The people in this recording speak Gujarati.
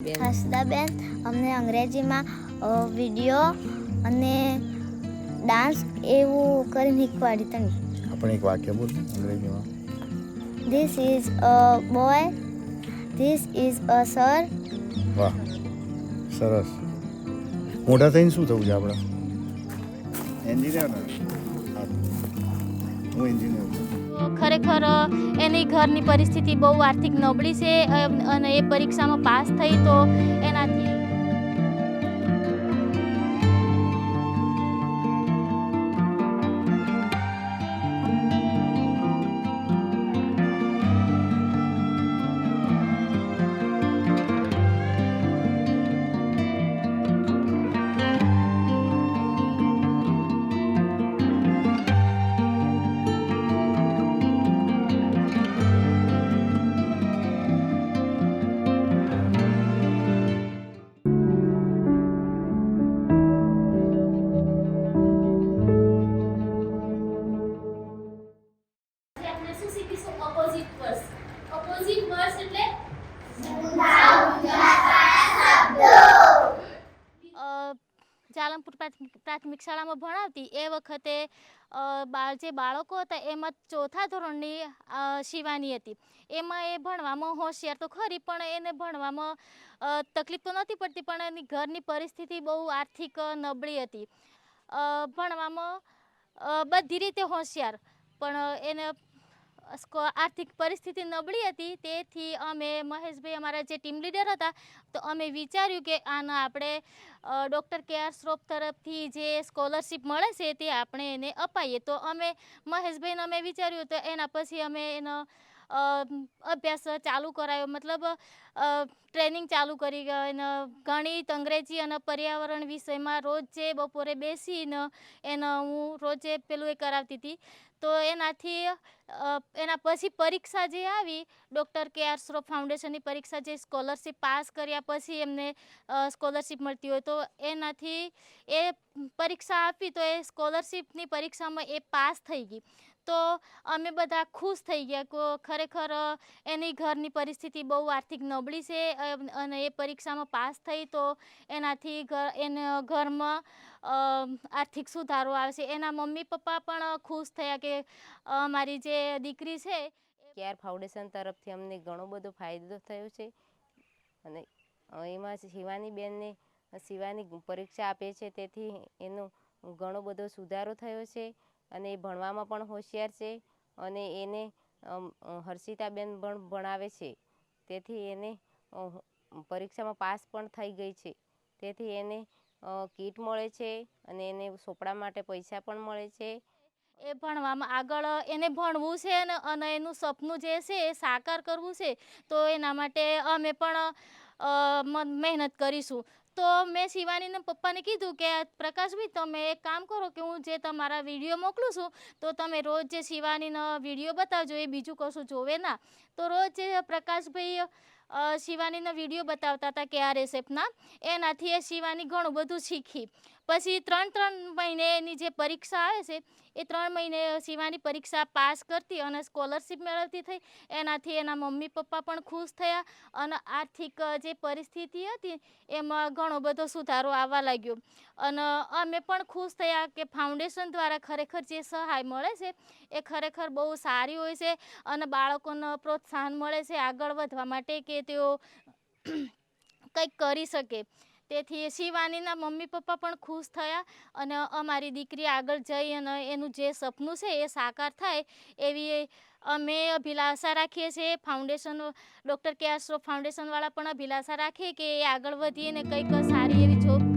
બેન. અમને અંગ્રેજીમાં વીડિયો અને ડાન્સ એવું કરીને શીખવાડી તમે આપણે એક વાક્ય બોલ અંગ્રેજીમાં. This is a boy this is a sir વાહ સરસ. મોટા થઈને શું થવું છે આપણે? એન્જિનિયર હું. એન્જિનિયર છું. ખરેખર, એની ઘરની પરિસ્થિતિ બહુ આર્થિક નબળી છે અને એ પરીક્ષામાં પાસ થઈ તો એનાથી જાલમપુર પ્રાથમિક શાળામાં ભણાવતી. એ વખતે જે બાળકો હતા, એમાં ચોથા ધોરણની શિવાની હતી. એમાં એ ભણવામાં હોશિયાર તો ખરી, પણ એને ભણવામાં તકલીફ તો નહોતી પડતી, પણ એની ઘરની પરિસ્થિતિ બહુ આર્થિક નબળી હતી. ભણવામાં બધી રીતે હોશિયાર. પણ એને આર્થિક પરિસ્થિતિ નબળી હતી, તેથી અમે મહેશભાઈ અમારા જે ટીમ લીડર હતા, તો અમે વિચાર્યું કે આના આપણે ડૉક્ટર કે આર શ્રોફ તરફથી જે સ્કોલરશિપ મળે છે તે આપણે એને અપાઈએ. તો અમે મહેશભાઈને અમે વિચાર્યું તો એના પછી અમે એનો અભ્યાસ ચાલુ કરાયો. મતલબ ટ્રેનિંગ ચાલુ કરી એને ગણિત, અંગ્રેજી અને પર્યાવરણ વિષયમાં રોજે બપોરે બેસીને એને હું રોજે પેલું એ કરાવતી હતી. તો એનાથી એના પછી પરીક્ષા જે આવી, ડૉક્ટર કે આર શ્રોફ ફાઉન્ડેશનની પરીક્ષા જે સ્કોલરશિપ પાસ કર્યા પછી એમને સ્કોલરશિપ મળતી હોય. તો એનાથી એ પરીક્ષા આપી તો એ સ્કોલરશિપની પરીક્ષામાં એ પાસ થઈ ગઈ. તો અમે બધા ખુશ થઈ ગયા કે ખરેખર એની ઘરની પરિસ્થિતિ બહુ આર્થિક નબળી છે અને એ પરીક્ષામાં પાસ થઈ તો એનાથી ઘર એને, ઘરમાં આર્થિક સુધારો આવશે એના મમ્મી પપ્પા પણ ખુશ થયા કે મારી જે દીકરી છે કેર ફાઉન્ડેશન તરફથી અમને ઘણો બધો ફાયદો થયો છે. અને એમાં શિવાની બેનને, શિવાની પરીક્ષા આપે છે, તેથી એનો ઘણો બધો સુધારો થયો છે. અને એ ભણવામાં પણ હોશિયાર છે અને એને હર્ષિતાબેન પણ ભણાવે છે. તેથી એને પરીક્ષામાં પાસ પણ થઈ ગઈ છે. તેથી એને કીટ મળે છે અને એને સોપડા માટે પૈસા પણ મળે છે. એ ભણવામાં આગળ એને ભણવું છે અને એનું સપનું જે છે એ સાકાર કરવું છે, તો એના માટે અમે પણ મહેનત કરીશું. તો મેં શિવાનીને પપ્પાને કીધું કે પ્રકાશભાઈ તમે એક કામ કરો કે હું જે તમારા વીડિયો મોકલું છું, તો તમે રોજ જે શિવાનીનો વીડિયો બતાવજો, એ બીજું કશું જોવે ના. તો રોજ જે પ્રકાશભાઈ શિવાનીનો વીડિયો બતાવતા હતા કે આ રેસેપના એનાથી એ શિવાની ઘણું બધું શીખી. પછી ત્રણ ત્રણ મહિને એની જે પરીક્ષા આવે છે, એ ત્રણ મહિને શિવાની પરીક્ષા પાસ કરતી અને સ્કોલરશિપ મેળવતી થઈ. એનાથી એના મમ્મી પપ્પા પણ ખુશ થયા અને આર્થિક જે પરિસ્થિતિ હતી, એમાં ઘણો બધો સુધારો આવવા લાગ્યો. અને અમે પણ ખુશ થયા કે ફાઉન્ડેશન દ્વારા ખરેખર જે સહાય મળે છે, એ ખરેખર બહુ સારી હોય છે અને બાળકોને પ્રોત્સાહન મળે છે આગળ વધવા માટે કે તેઓ કંઈક કરી શકે. તેથી શિવાનીના મમ્મી પપ્પા પણ ખુશ થયા અને અમારી દીકરી આગળ જઈ અને એનું જે સપનું છે એ સાકાર થાય એવી અમે અભિલાષા રાખીએ છીએ. Foundation doctor K R Shroff ફાઉન્ડેશનવાળા પણ અભિલાષા રાખીએ કે એ આગળ વધીએ ને કંઈક સારી એવી જોબ